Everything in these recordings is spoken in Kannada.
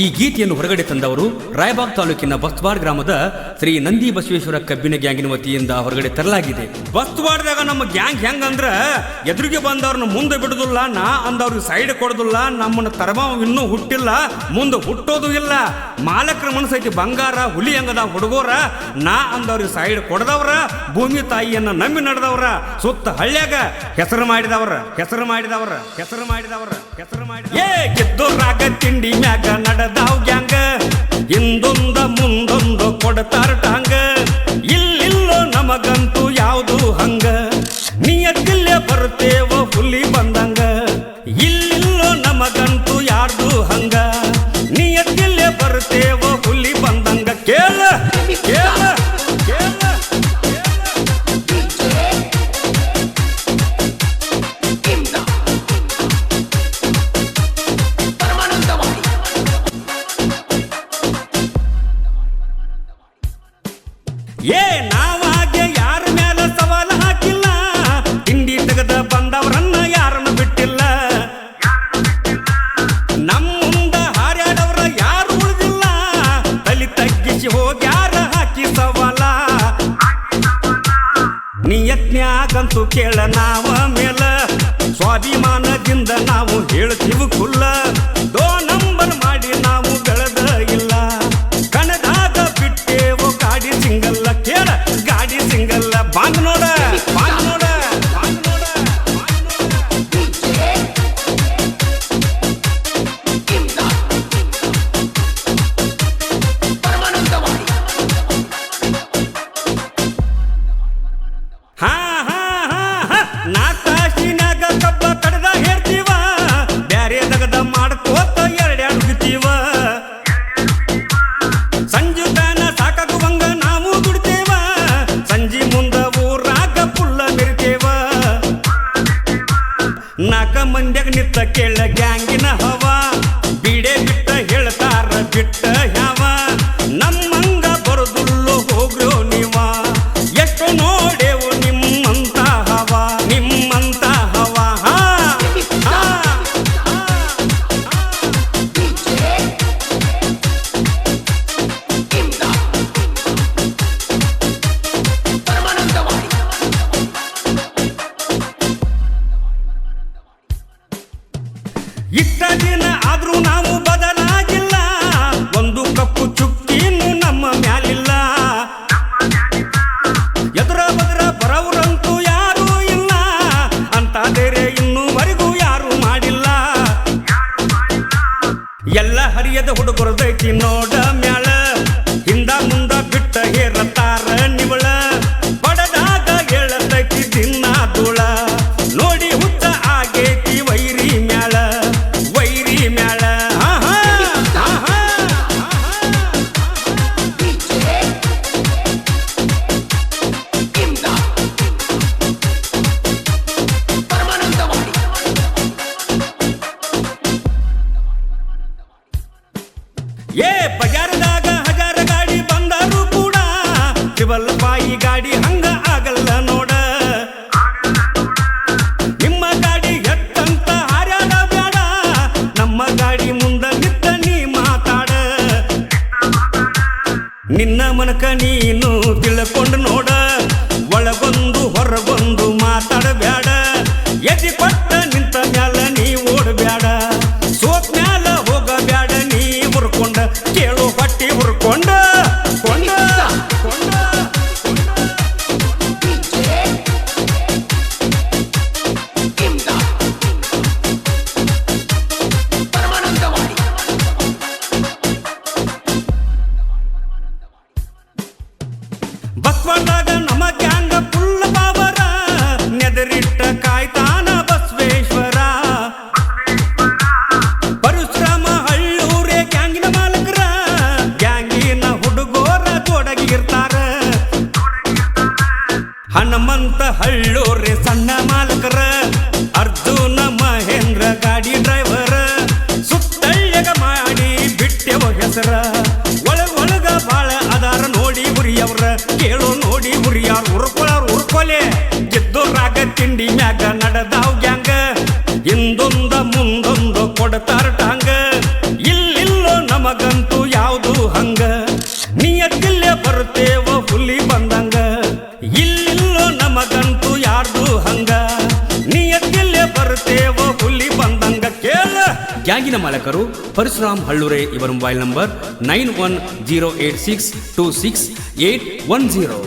ಈ ಗೀತೆಯನ್ನು ಹೊರಗಡೆ ತಂದವರು ರಾಯಬಾಗ್ ತಾಲೂಕಿನ ಬಸ್ವಾಡ್ ಗ್ರಾಮದ ಶ್ರೀ ನಂದಿ ಬಸವೇಶ್ವರ ಕಬ್ಬಿನ ಗ್ಯಾಂಗಿನ ವತಿಯಿಂದ ಹೊರಗಡೆ ತರಲಾಗಿದೆ. ಬಸ್ವಾಡ್ದಾಗ ನಮ್ಮ ಗ್ಯಾಂಗ್ ಹೆಂಗಂದ್ರ ಎದುರಿಗೆ ಬಂದವ್ರನ್ನ ಮುಂದೆ ಬಿಡುದಿಲ್ಲ, ನಾ ಅಂದವ್ರಿಗೆ ಸೈಡ್ ಕೊಡುದಿಲ್ಲ, ನಮ್ಮನ್ನ ತರಮ ಇನ್ನೂ ಹುಟ್ಟಿಲ್ಲ, ಮುಂದೆ ಹುಟ್ಟೋದು ಇಲ್ಲ. ಮಾಲಕರ ಮನಸ್ಸೈತಿ ಬಂಗಾರ, ಹುಲಿ ಅಂಗದ ಹುಡುಗೋರ, ನಾ ಅಂದವ್ರಿಗೆ ಸೈಡ್ ಕೊಡದವ್ರ, ಭೂಮಿ ತಾಯಿಯನ್ನ ನಂಬಿ ನಡೆದವ್ರ, ಸುತ್ತ ಹಳ್ಳ್ಯಾಗ ಹೆಸರು ಮಾಡಿದವ್ರ ಹೆಸರು ಮಾಡಿದವ್ರ ಹೆಸರು ಮಾಡಿದವ್ರ, ಹೆಸರು ಮಾಡಿ ಏ ಗೆದ್ದೋರಾಗ ತಿಂಡಿ ಮ್ಯಾಗ ನಡೆದಾವ್ ಗ್ಯಾಂಗ ಹಿಂದೊಂದ ಮುಂದೊಂದು ಕೊಡ್ತಾರ ಟಾಂಗ. ಇಲ್ಲಿಲ್ಲೋ ನಮಗಂತೂ ಯಾವುದು ಹಂಗ. ನಿಯತ್ತಿಲ್ಲೇ ಬರ್ತೇವ ಹುಲಿ ಬಂದಂಗ. ನಿಯತ್ನ್ಯಾಗಂತೂ ಕೇಳ ನಾವ ಮೇಲ. ಸ್ವಾಭಿಮಾನದಿಂದ ನಾವು ಹೇಳ್ತೀವಿ ಕುಲ್ಲ. ನಾಲ್ಕ ಮಂದ್ಯಾಗ ನಿತ್ತ ಕೇಳ ಗ್ಯಾಂಗಿನ ಹವಾ. ಬಿಡೆ ಬಿಟ್ಟ ಹೇಳ್ತಾರ ಬಿಟ್ಟ ಹುಡುಗರು ಹುಡುಗರದೈತಿ ನೋಡ. ಬಾಯಿ ಗಾಡಿ ಹಂಗ ಆಗಲ್ಲ ನೋಡ. ನಿಮ್ಮ ಗಾಡಿ ಎತ್ತಂತ ಹಾರ್ಯಾಡ ಬೇಡ ನಮ್ಮ ಗಾಡಿ ಮುಂದ ನಿತ್ತ ನೀ ಮಾತಾಡ. ನಿನ್ನ ಮನಕ ನೀನು ತಿಳ್ಕೊಂಡು ನೋಡ. ಹಳ್ಳೂರೇ ಸಣ್ಣ ಮಾಲಕರ ಅರ್ಜುನ ಮಹೇಂದ್ರ ಗಾಡಿ ಡ್ರೈವರ್ ಸುತ್ತಳ್ಯಗ ಮಾಡಿ ಬಿಟ್ಟೆವ ಹೆಸರ ಒಳಗ ಒಳಗ ಬಾಳ ಅದಾರ ನೋಡಿ ಹುರಿಯವ್ರ ಕೇಳು ನೋಡಿ ಹುರಿಯಾರ್ ಉರ್ಕೊಳಾರ್ ಉರ್ಕೊಲೆ ಗೆದ್ದೋರಾಗ ತಿಂಡಿ ಮ್ಯಾಗ ನಡೆದಾವ್ ಗ್ಯಾಂಗ ಹಿಂದೊಂದ ಮುಂದೊಂದು ಕೊಡ್ತಾರ ಗ್ಯಾಂಗಿನ ಮಾಲಕರು ಪರಶುರಾಮ್ ಹಳ್ಳೂರೆ ಇವರ mobile number nine one zero eight six two six eight one zero.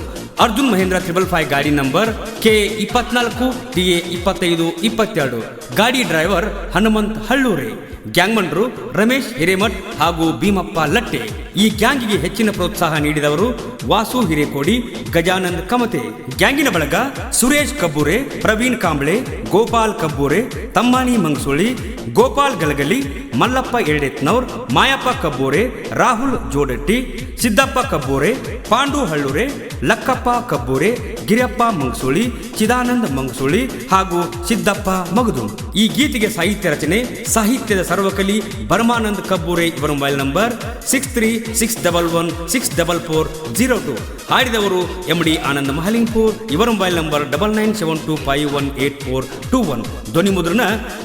Arjun Mahindra triple five ಗಾಡಿ ನಂಬರ್ ಕೆ ಇಪ್ಪತ್ನಾಲ್ಕು ಟಿ ಎ ಇಪ್ಪತ್ತೈದು, ಇಪ್ಪತ್ತೆರಡು. ಗಾಡಿ ಡ್ರೈವರ್ ಹನುಮಂತ್ ಹಳ್ಳೂರೆ. ಗ್ಯಾಂಗ್ ಮಂಡರು ರಮೇಶ್ ಹಿರೇಮಠ್ ಹಾಗೂ ಭೀಮಪ್ಪ ಲಟ್ಟೆ. ಈ ಗ್ಯಾಂಗಿಗೆ ಹೆಚ್ಚಿನ ಪ್ರೋತ್ಸಾಹ ನೀಡಿದವರು ವಾಸು ಹಿರೇಕೋಡಿ, ಗಜಾನಂದ್ ಕಮತೆ. ಗ್ಯಾಂಗಿನ ಬಳಗ ಸುರೇಶ್ ಕಬ್ಬೂರೆ, ಪ್ರವೀಣ್ ಕಾಂಬ್ಳೆ, ಗೋಪಾಲ್ ಕಬ್ಬೂರೆ ತಮ್ಮಾನಿ ಮಂಗಸೂಳಿ ಗೋಪಾಲ್ ಗಲಗಲಿ ಮಲ್ಲಪ್ಪ ಎರಡೆತ್ನವ್ರ ಮಾಯಪ್ಪ ಕಬ್ಬೂರೆ ರಾಹುಲ್ ಜೋಡಟ್ಟಿ ಸಿದ್ದಪ್ಪ ಕಬ್ಬೂರೆ ಪಾಂಡು ಹಳ್ಳೂರೆ ಲಕ್ಕಪ್ಪ ಕಬ್ಬೂರೆ ಗಿರಿಯಪ್ಪ ಮಂಗಸೂಳಿ, ಚಿದಾನಂದ ಮಂಗಸೂಳಿ ಹಾಗೂ ಸಿದ್ದಪ್ಪ ಮಗದು ಈ ಗೀತೆಗೆ ಸಾಹಿತ್ಯ ರಚನೆ, ಸಾಹಿತ್ಯದ ಸರ್ವಕಲಿ ಬರ್ಮಾನಂದ ಕಬ್ಬೂರೆ ಇವರ mobile number six three six double one six double four zero two ಹಾಡಿದವರು M D Anand Mahalingpur, ಇವರ mobile number double nine seven two five one eight four two one ಧ್ವನಿ ಮುದ್ರಣ,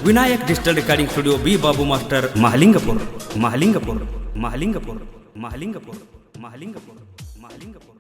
Vinayak digital recording studio B Babu master Mahalingapur Mahalingapur Mahalingapur Mahalingapur Mahalingapur Mahalingapur.